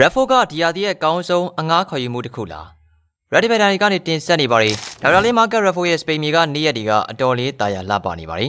Redford ကဒီယာဒီရဲ့အကောင်းဆုံးအငားခေါ်ယူမှုတစ်ခုလား Red Devil တွေကနေတင်ဆက်နေပါရီဒေါက်တာလေးမာကတ် Redford ရဲ့စပိန်မြေကနေရက်တွေကအတော်လေးတာယာလှပနေပါရီ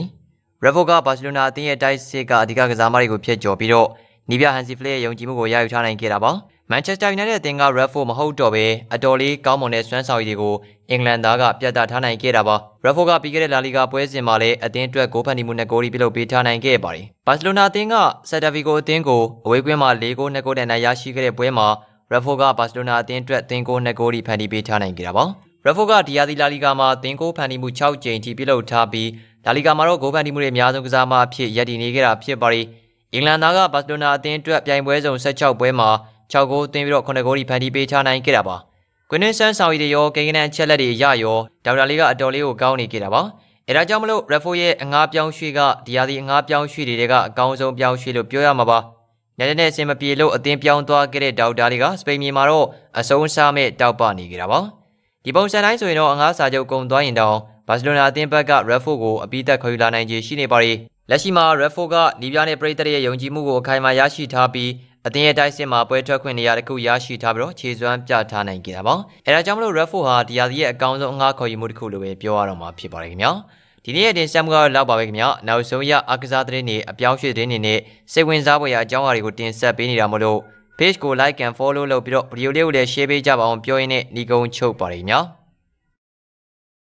Redford ကဘာစီလိုနာအသင်းရဲ့တိုက်စစ်ကအဓိကကစားမတွေကိုဖျက်ကျော်ပြီးတော့နီးပြဟန်စီဖလက်ရဲ့ယုံကြည်မှုကိုရယူထားနိုင်ခဲ့တာပါ Manchester United အသင်းက Redford မဟုတ်တော့ဘဲအတော်လေးကောင်းမွန်တဲ့စွမ်းဆောင်ရည်တွေကိုအင်္ဂလန်သားကပြသထားနိုင်ခဲ့တာပါ Redford ကပြီးခဲ့တဲ့လာလီဂါပွဲစဉ်မှာလည်းအသင်းအတွက်ဂိုးဖန်တီမှုနဲ့ဂိုးရီပြုလုပ်ပေးထားနိုင်ခဲ့ပါတယ်ဘာစီလိုနာအသင်းကဆက်တာဗီကိုအသင်းကိုအဝေးကွင်းမှာ၄ဂိုး၂ဂိုးနဲ့နိုင်ရရှိခဲ့တဲ့ပွဲမှာ Redford ကဘာစီလိုနာအသင်းအတွက်သင်းဂိုး2ဂိုးရီဖန်တီးပေးထားနိုင်ခဲ့တာပါ။ Redford ကဒီယာဒီလာလီဂါမှာသင်းဂိုးဖန်တီးမှု6ကြိမ်ထိပြုလုပ်ထားပြီးလာလီဂါမှာတော့ဂိုးဖန်တီးမှုတွေအများဆုံးကစားမအဖြစ်ရည်တည်နေခဲ့တာဖြစ်ပါရီ။အင်္ဂလန်သားကဘာစီလိုနာအသင်းအတွက်ပြိုင်ပွဲစုံ16ပွဲမှာ 6ဂိုးသွင်းပြီးတော့9ဂိုးရီဖန်တီးပေးထားနိုင်ခဲ့တာပါ။ကွင်းနှင်းဆန်းဆောင်ရည်တွေရောကိန်းကနန်းချက်လက်တွေရရောဒေါက်တာလေးကအတော်လေးကိုကောင်းနေခဲ့တာပါ။အဲဒါကြောင့်မလို့ Redford ရဲ့အငားပြောင်းရွှေ့ကဒီယာဒီအငားပြောင်းရွှေ့တွေတွေကအကောင်းဆုံးပြောင်းရွှေ့လို့ပြောရမှာပါ။ညနေနဲ့အစင်မပြေလို့အသင်းပြောင်းသွားခဲ့တဲ့ဒေါက်တာလေးကစပိန်မြေမှာတော့အဆုံးစားမဲ့တောက်ပနေကြတာပါဒီပုံစံတိုင်းဆိုရင်တော့အငားစာချုပ်ကုန်သွားရင်တောင်ဘာစီလိုနာအသင်းဘက်က Redford ကိုအပိသက်ခေါ်ယူလာနိုင်ခြေရှိနေပါ रे လက်ရှိမှာ Redford ကနီးပြားနဲ့ပြည်သက်ရဲ့ယုံကြည်မှုကိုအခိုင်အမာရရှိထားပြီး အသင်းရဲ့တိုက်စစ်မှာပွဲထွက်ခွင့်နေရာတစ်ခုရရှိထားပြီးတော့ခြေစွမ်းပြထားနိုင်ကြတာပါအဲဒါကြောင့်မလို့ Redford ဟာဒီယာဒီရဲ့အကောင်းဆုံးအငားခေါ်ယူမှုတစ်ခုလို့ပဲပြောရတော့မှာဖြစ်ပါတယ်ခင်ဗျာဒီနေ့ရဲ့တင်ဆက်မှုကတော့လောက်ပါပဲခင်ဗျာနောက်ဆုံးရအကစားသတင်းတွေအပြောင်းရွှေ့သတင်းတွေနဲ့စိတ်ဝင်စားဖွယ်ရာအကြောင်းအရာတွေကိုတင်ဆက်ပေးနေတာမို့လို့ page ကို like and follow လုပ်ပြီးတော့ဗီဒီယိုလေးကိုလည်း share ပေးကြပါအောင်ပြောရင်းနဲ့ညီကုန်းချုပ်ပါတယ်ခင်ဗျာ